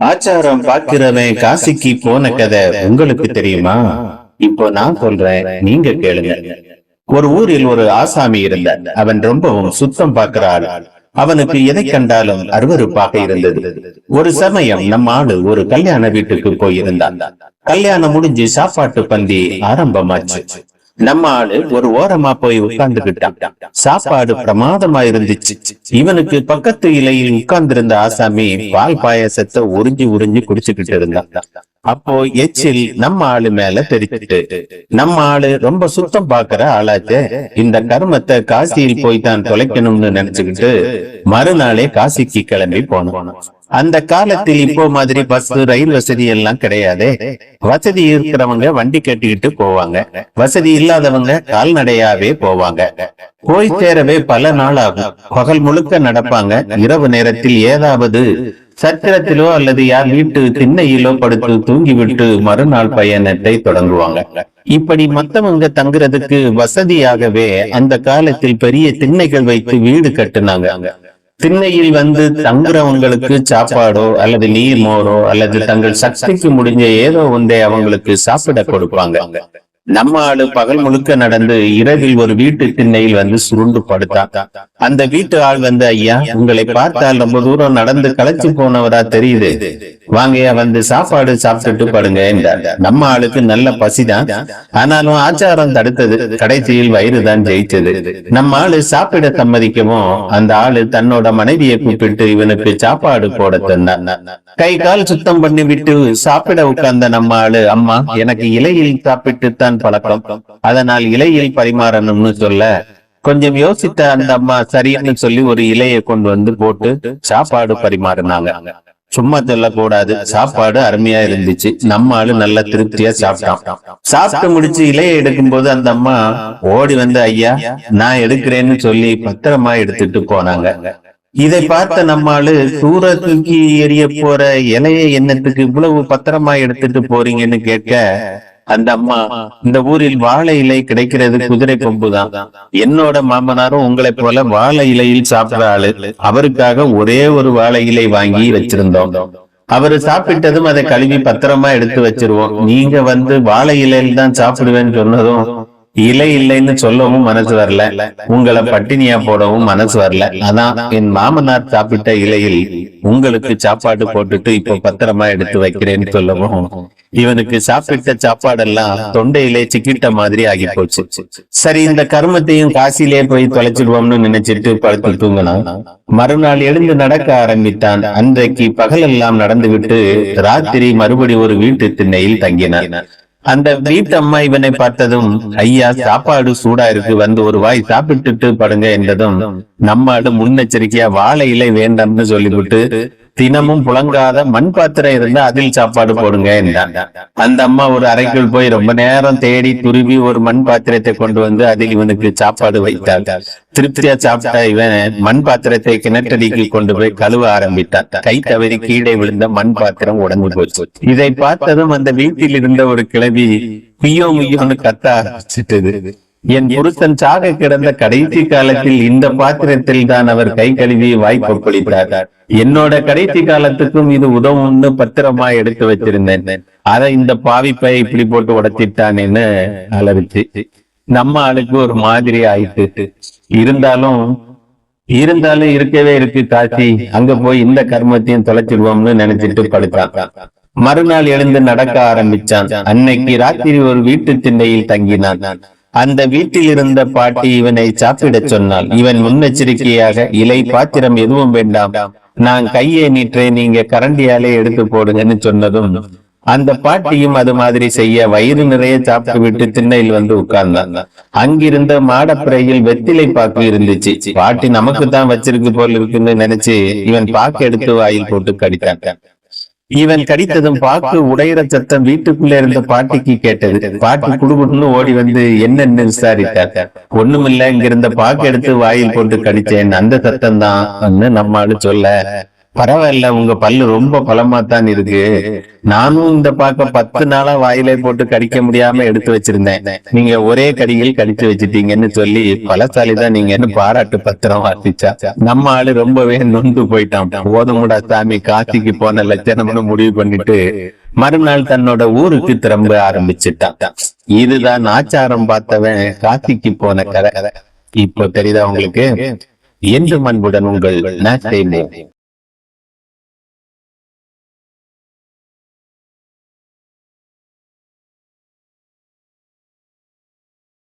ஆச்சாரம் பார்க்கிறவன் காசிக்கு போன கதை உங்களுக்கு தெரியுமா? இப்போ நான் சொல்றேன் நீங்க கேளுங்க. ஒரு ஊரில் ஒரு ஆசாமி இருந்தார். அவன் ரொம்பவும் சுத்தம் பார்க்கிறாள். அவனுக்கு எதை கண்டாலும் அருவருப்பாக இருந்தது. ஒரு சமயம் நம் ஆளு ஒரு கல்யாண வீட்டுக்கு போயிருந்தான். கல்யாணம் முடிஞ்சு சாப்பாட்டு பந்தி ஆரம்பமாச்சு. நம்ம ஆளு ஒரு ஓரமா போய் உட்கார்ந்துகிட்டான். சாப்பாடு பிரமாதமா இருந்துச்சு. இவனுக்கு பக்கத்து இலையில் உட்கார்ந்திருந்த ஆசாமி பால் பாயசத்தை உறிஞ்சி உறிஞ்சி குடிச்சுக்கிட்டு இருந்தான். அப்போ எச்சில் நம்ம ஆளு மேல தெரிச்சிட்டு நம்ம ஆளு ரொம்ப சுத்தம் பாக்குற ஆளாச்சே இந்த கர்மத்தை காசியில் போய் தான் தொலைக்கணும்னு நினைச்சுக்கிட்டு மறுநாளே காசிக்கு கிளம்பி போனோம். அந்த காலத்தில் இப்போ மாதிரி பஸ் ரயில் வசதி எல்லாம் கிடையாது வசதி இருக்கிறவங்க வண்டி கட்டிக்கிட்டு போவாங்க வசதி இல்லாதவங்க கால்நடையாவே போவாங்க. போய் சேரவே பல நாள் ஆகும் பகல் முழுக்க நடப்பாங்க இரவு நேரத்தில் ஏதாவது சத்திரத்திலோ அல்லது யார் வீட்டு திண்ணையிலோ படுத்து தூங்கிவிட்டு மறுநாள் பயணத்தை தொடங்குவாங்க. இப்படி மத்தவங்க தங்குறதுக்கு வசதியாகவே அந்த காலத்தில் பெரிய திண்ணைகள் வைத்து வீடு கட்டுனாங்க. திண்ணையில் வந்து தங்குறவங்களுக்கு சாப்பாடோ அல்லது நீர் மோரோ அல்லது தங்கள் சக்திக்கு முடிஞ்ச ஏதோ ஒன்றை அவங்களுக்கு சாப்பிட கொடுப்பாங்க. நம்ம ஆளு பகல் முழுக்க நடந்து இரவில் ஒரு வீட்டு திண்ணையில் வந்து சுருண்டு படுத்தான். அந்த வீட்டு ஆள் வந்து ஐயா உங்களை பார்த்தால் ரொம்ப தூரம் நடந்து களைச்சு போனவரா தெரியுது. வாங்கய்யா வந்து சாப்பாடு சாப்பிட்டுட்டு படுங்க என்றார். நம்ம ஆளுக்கு நல்ல பசிதான். ஆனாலும் ஆச்சாரம் தடுத்தது. கடைசியில் வயிறு தான் ஜெயிச்சது. நம்ம ஆளு சாப்பிட சம்மதிக்கவும் அந்த ஆளு தன்னோட மனைவியை கூப்பிட்டு இவனுக்கு சாப்பாடு போட தந்தான் கை கால் சுத்தம் பண்ணி விட்டு சாப்பிட உட்கார்ந்த நம்ம ஆளு அம்மா எனக்கு இலையில் சாப்பிட்டு தான் பழக்கம் அதனால் இலையில் பரிமாறணும்னு சொல்ல கொஞ்சம் யோசித்த அந்த அம்மா சரின்னு சொல்லி ஒரு இலையை கொண்டு வந்து போட்டு சாப்பாடு பரிமாறினாங்க. சும்மா சொல்லக்கூடாது சாப்பாடு அருமையா இருந்துச்சு. நம்ம ஆளு நல்ல திருப்தியா சாப்பிட்டான். சாப்பிட்டு முடிச்சு இலையை எடுக்கும் போது அந்த அம்மா ஓடி வந்து ஐயா நான் எடுக்கிறேன்னு சொல்லி பத்திரமா எடுத்துட்டு போனாங்க. இதை பார்த்த நம்மாளு தூர தூக்கி எறிய போற இலையை என்னத்துக்கு இவ்வளவு பத்திரமா எடுத்துட்டு போறீங்கன்னு கேட்க அந்த அம்மா இந்த ஊரில் வாழை இலை கிடைக்கிறது குதிரை கொம்புதான். என்னோட மாமனாரும் உங்களை போல வாழை இலையில் சாப்பிடுற ஆளு. அவருக்காக ஒரே ஒரு வாழை இலை வாங்கி வச்சிருந்தோம். அவரு சாப்பிட்டதும் அதை கழுவி பத்திரமா எடுத்து வச்சிருவோம். நீங்க வந்து வாழை இலையில் தான் சாப்பிடுவேன்னு சொன்னதும் இலை இல்லைன்னு சொல்லவும் மனசு வரல. உங்களை பட்டினியா போடவும் மனசு வரல. அதான் என் மாமனார் சாப்பிட்ட இலையில் உங்களுக்கு சாப்பாடு போட்டுட்டு இப்போ பத்திரமா எடுத்து வைக்கிறேன்னு சொல்லவும் இவனுக்கு சாப்பிட்ட சாப்பாடெல்லாம் தொண்டையிலே சிக்கிட்ட மாதிரி ஆகி போச்சு சரி இந்த கர்மத்தையும் காசிலே போய் தொலைச்சிடுவோம்னு நினைச்சிட்டு படுத்து தூங்கினான். மறுநாள் எழுந்து நடக்க ஆரம்பித்தான். அன்றைக்கு பகலெல்லாம் நடந்துவிட்டு ராத்திரி மறுபடி ஒரு வீட்டு திண்ணையில் தங்கினான். அந்த வீட்டம்மா இவனை பார்த்ததும் ஐயா சாப்பாடு சூடா இருக்கு வந்து ஒரு வாய் சாப்பிட்டுட்டு படுங்க என்றதும் நம்மாடு முன்னெச்சரிக்கையா வாழை இலை வேண்டாம்னு சொல்லிவிட்டு தினமும் புழங்காத மண் பாத்திரம் இருந்தா அதில் சாப்பாடு போடுங்க அந்த அம்மா ஒரு அறைக்குள் போய் ரொம்ப நேரம் தேடி துருவி ஒரு மண் பாத்திரத்தை கொண்டு வந்து அதில் இவனுக்கு சாப்பாடு வைத்தாள். திருப்தியா சாப்பிட்ட இவன் மண் பாத்திரத்தை கிணற்றடிக்கு கொண்டு போய் கழுவ ஆரம்பித்தான். கை தவறி கீழே விழுந்த மண் பாத்திரம் உடம்பு போச்சு. இதை பார்த்ததும் அந்த வீட்டில் இருந்த ஒரு கிழவி குய்யோ முய்யோன்னு கத்த ஆரம்பிச்சிட்டது. என் புருஷன் சாக கிடந்த கடைசி காலத்தில் இந்த பாத்திரத்தில் தான் அவர் கை கழுவி வாய் கொப்பளித்தார் என்னோட கடைசி காலத்துக்கும் இது உதவும்னு பத்திரமா எடுத்து வச்சிருந்தேன். அதை இந்த பாவிப்பை இப்படி போட்டு உடைச்சிட்டானேன்னு அலறிச்சு. நம்ம ஆளுக்கு ஒரு மாதிரி ஆயிட்டு. இருந்தாலும் இருந்தாலும் இருக்கவே இருக்கு காசி. அங்க போய் இந்த கர்மத்தையும் தொலைச்சிடுவோம்னு நினைச்சிட்டு படுத்தான். மறுநாள் எழுந்து நடக்க ஆரம்பிச்சான். அன்னைக்கு ராத்திரி ஒரு வீட்டு திண்ணையில் தங்கினான். அந்த வீட்டில் இருந்த பாட்டி இவனை சாப்பிடச் சொன்னாள். இவன் முன்னெச்சரிக்கையாக இலை பாத்திரம் எதுவும் வேண்டாம். நான் கையை நீற்றேன் நீங்க கரண்டியாலே எடுத்து போடுங்கன்னு சொன்னதும் அந்த பாட்டியும் அது மாதிரி செய்ய வயிறு நிறைய சாப்பிட்டு விட்டு திண்ணையில் வந்து உட்கார்ந்தான். அங்கிருந்த மாடப்பிறையில் வெத்திலை பாக்கு இருந்துச்சு. பாட்டி நமக்கு தான் வச்சிருக்கு போல் இருக்குன்னு நினைச்சு இவன் பாக்கு எடுத்து வாயில் போட்டு கடித்தான். இவன் கடித்ததும் பாக்கு உடையிற சத்தம் வீட்டுக்குள்ள இருந்த பாட்டிக்கு கேட்டது. பாட்டி குடுகுடுன்னு ஓடி வந்து என்னன்னு விசாரித்தார். ஒண்ணுமில்ல இங்க இருந்த பாக்கு எடுத்து வாயில் போட்டு கடிச்சேன் அந்த சத்தம் தான் நம்மாலு சொல்ல பரவாயில்ல உங்க பல்லு ரொம்ப பலமா தான் இருக்கு. நானும் இந்த பாக்க பத்து நாளா வாயிலே போட்டு கடிக்க முடியாம எடுத்து வச்சிருந்தேன். நீங்க ஒரே கடியில் கடிச்சு வச்சிட்டீங்கன்னு சொல்லி பலசாலி தான் நீங்கன்னு பாராட்டு பத்திரம் வாசிச்சா. நம்ம ஆளு ரொம்பவே நொந்து போயிட்டான். போதமுடா சாமி காசிக்கு போன லட்சணம்னு முடிவு பண்ணிட்டு மறுநாள் தன்னோட ஊருக்கு திரும்ப ஆரம்பிச்சுட்டான். இதுதான் ஆச்சாரம் பார்த்தவன் காசிக்கு போன கதை. இப்போ தெரியுதா உங்களுக்கு? என்று அன்புடன் உங்கள்